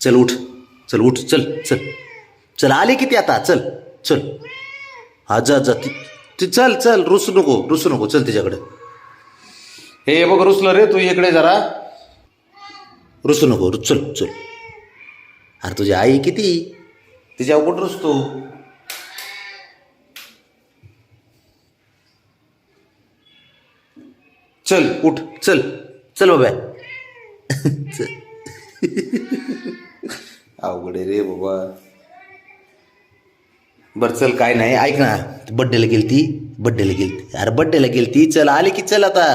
चल उठ चल उठ चल चल. चल आले किती आता? चल चल. हा जा जा. ती चल चल. रुसू नको रुसू नको. चल तिच्याकडे. हे बघ रुसलं रे तू इकडे जरा. रुसू नको. चल चल. अरे तुझी आई किती? तिच्यावर कुठं रुसतो. चल उठ. चल चल बाबा चल. अवघड आहे रे बाबा. बरं चल काय नाही ऐक ना. बड्डेला गेलती बड्डेला गेलती. अरे बड्डेला गेलती. चल आली की चल आता.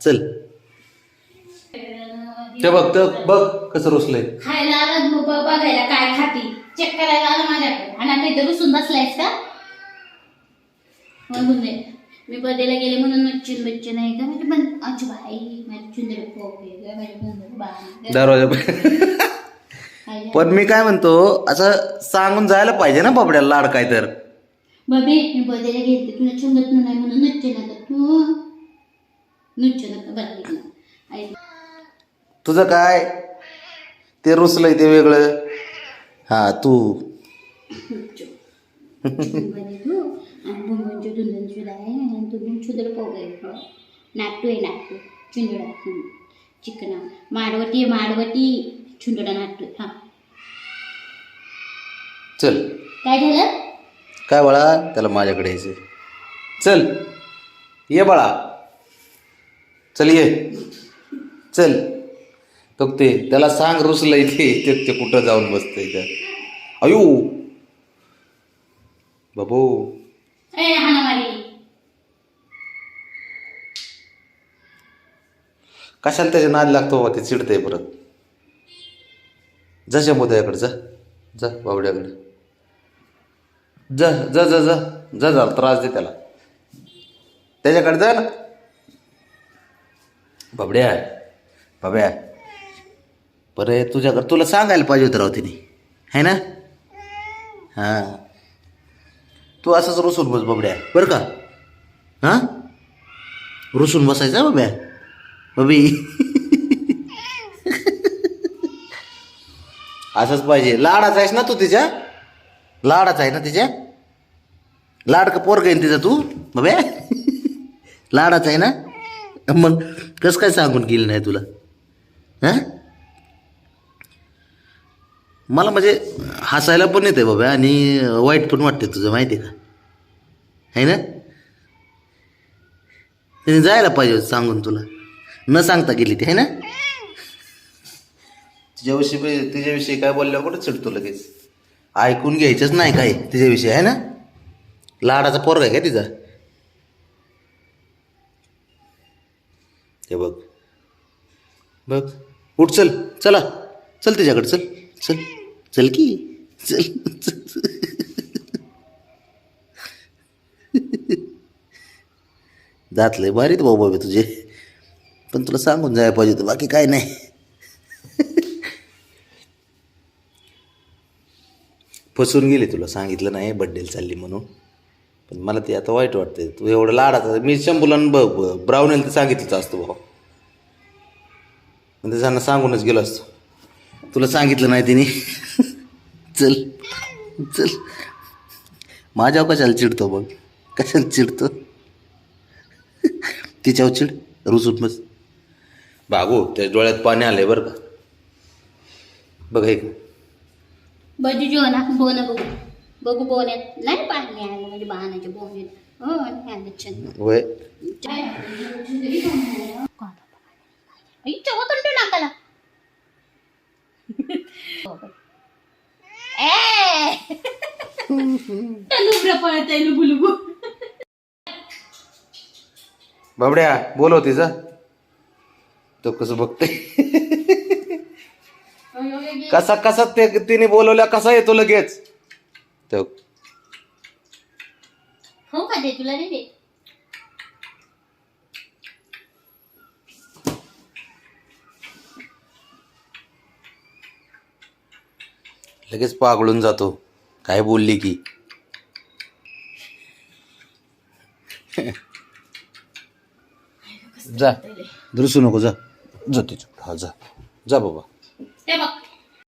चल. ते बघ ते बघ कसं रुसलंय. खायला आलं मग ब- बघायला काय खाती. चेक करायला आलं माझ्याकडे. आणि आता इथं रुसून बसलायस का? म्हणून दे. मी बर्थडेला गेले म्हणून मच्छीन बच्चन आहे का? म्हणजे पण अच्छा बाई माझी चुंदर पोपे दरवाजा पण मी काय म्हणतो असं सांगून जायला पाहिजे ना बाबड्याला लाड काय तर. बबे मी बर्थडेला गेले तुला चंगत नाही म्हणून नच्चे नका तू. नच्चे नका बरं आई तुझं काय? ते रुसलंय ते वेगळं. हा तू. आणि सुद्धा आहे. छुदर पोग आहे नाटू आहे नाटू चुंदडा चिकना. माडवटी चुंदडा नाटू हां. चल. काय झालं? काय बाळा त्याला माझ्याकडे यायचं चल. ये बाळा. चल ये. चल. बघ ते त्याला सांग रुसलंय ते ते ते कुठं जाऊन बसतंय त्या अयो. बाबू. ए हाणामारी. कशाला त्याच्या नाद लागतो बाबा ते चिडतंय परत. जा शंभोदयाकडे जा. जा बावड्याकडे जा जा जा जा. जा जा त्रास दे त्याला. त्याच्याकडे जा ना. बाबड्या बाब्या बरं तुझ्याकडे तुला सांगायला पाहिजे होतं राव तिने. है ना? हां. तू असंच रुसून बस बाबड्या. बरं का? हां? रुसून बसायचा बाब्या बबी असंच पाहिजे. लाडाचा आहेस ना तू तिच्या? लाडाचा आहे ना तिच्या? लाड का पोर घेईन तिचा तू बब्या लाडाचा आहे ना? मग कसं काय सांगून गेली नाही तुला? हां? मला म्हणजे हसायला पण येते बाबा आणि वाईट पण वाटते तुझं माहिती आहे का? आहे ना? तिने जायला पाहिजे सांगून तुला. न सांगता गेली ती आहे ना? तिच्याविषयी म्हणजे तिच्याविषयी काय बोलल्यावर कुठं चिडतो लगेच? ऐकून घ्यायचंच नाही काय तिच्याविषयी आहे ना? लाडाचा पोरगा आहे का तिचा? ते बघ. बघ. उठ चल. चला. चल तिच्याकडे चल. चल. चल की. चल चल. लय भारीत भाऊ बाबे तुझे. पण तुला सांगून जायला पाहिजे होतं बाकी काय नाही. फसून गेली तुला सांगितलं नाही बड्डेला चालली म्हणून. पण मला ते आता वाईट वाटतंय. तू एवढं लाडाचा मी शंभूला ब ब्राऊनेल तर सांगितलंच असतो भाऊ. पण त्यांना सांगूनच गेलो असतो. तुला सांगितलं नाही तिने. चल चल. माझ्यावर कशाला चिडतो बघ? कशाला चिडतो? तिच्यावर चिड. रुसून मस्त बागो त्या डोळ्यात पाणी आलंय बरं का? बघ हे. बजू जो ना बोन बघू. बघू बोन्यात नाही पाणी आलं म्हणजे बाणाच्या बोन्यात. हो आणि आलं छंद वय इच्छा होतं तू नाकाला ए! लुबरं पळत आहे लुबू लुबू बाबड्या बोलव तिचा तो कसं बघते कसा कसा ते तिने बोलवल्या कसा येतो लगेच? तो हो का तुला लगेच पागळून जातो. काय बोलली की? जा. दुरुसू नको जा. जा तिच्या हजुर जा. जा बाबा.